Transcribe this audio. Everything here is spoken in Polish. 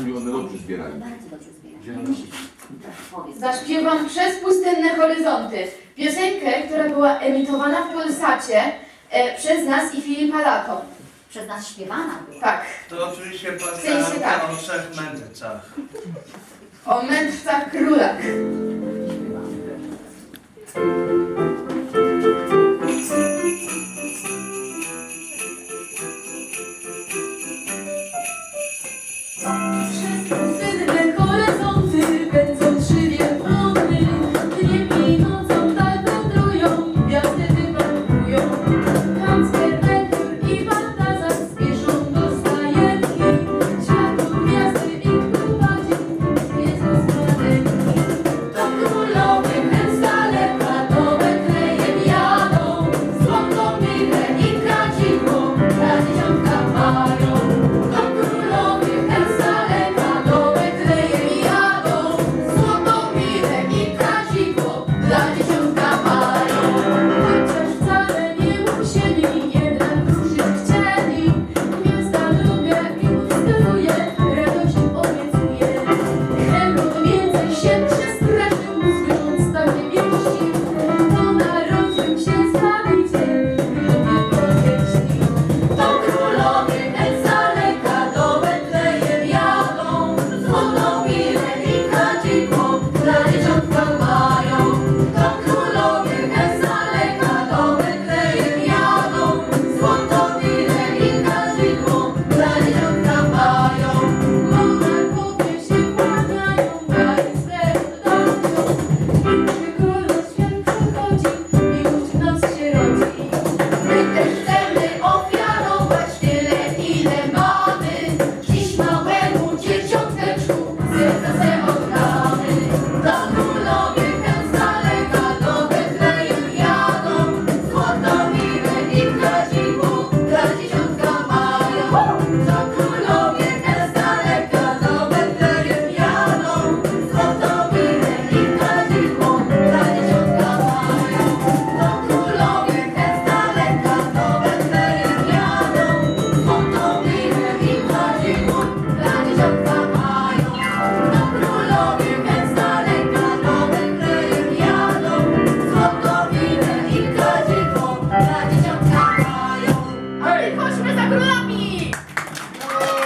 Mówią, one dobrze zbierają. Zaśpiewam przez pustynne horyzonty. Piosenkę, która była emitowana w Polsacie e, przez nas i Filipa Lato. Przez nas śpiewana była. Tak, To oczywiście W sensie piosenka tak. o trzech mędrcach. o mędrcach królach. Thank you. się